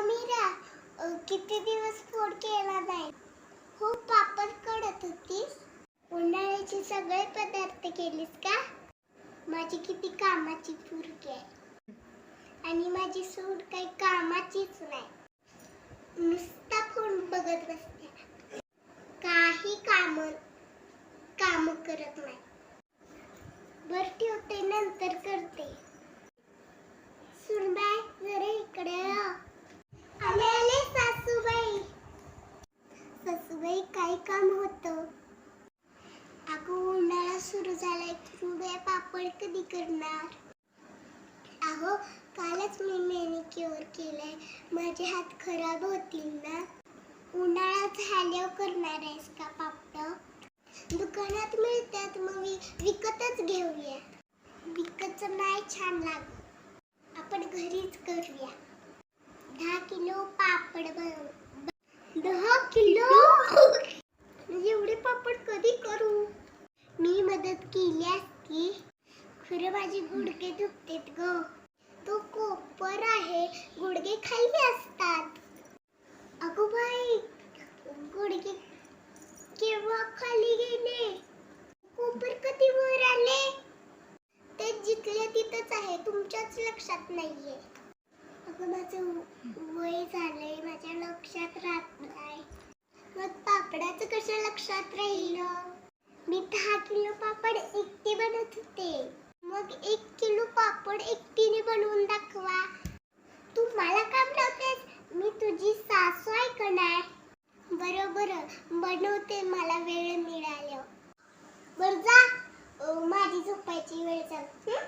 अगं किती दिवस फोड केला नाही? हो पापड कडत होतीस? उन्हाळ्याचे सगळे पदार्थ केलीस का? माझी किती कामाची फुरकी आहे. आणि माझी सूट काही कामाचीच नाही. नुसता फोन बघत बसते. काही काम काम करत नाही. बर ठेव काय काम होतं. अगं उन्हाळा सुरू झालाय कुरडया पापड कधी करणार? अहो कालच मी मॅनिक्युअर केलंय. माझे हात खराब होतील ना? उन्हाळा झाल्यावर करणार आहेस का पापड? दुकानात मिळतात मग मी विकतच घेऊया. विकतच नाही छान लागत आपण घरीच करूया दहा किलो पापड बनवू दहा किलो आपण कधी करू? मी मदत केली असती. खरं माझे गुडघे दुखतेत ग. तो कोपर आहे. गुडघे खाली असतात. अगो बाई गुडघे केव्हा खाली गेले? कोपर कधी वर आले? ते जिथले तिथंच आहे. तुमच्याच लक्षात नाहीये. अगं माझं वय झालंय माझ्या लक्षात राहत नाही मग पापडाचं कसं लक्षात राहिलं? मी दहा किलो पापड एकटी बनत होते. मग एक किलो पापड एकटीने बनवून दाखवा. तू मला काम लावतेस? मी तुझी सासू आहे का नाही? बरं बरं. बनवते मला वेळ मिळाल्यावर. बरं जा. माझी झोपायची वेळ झाली.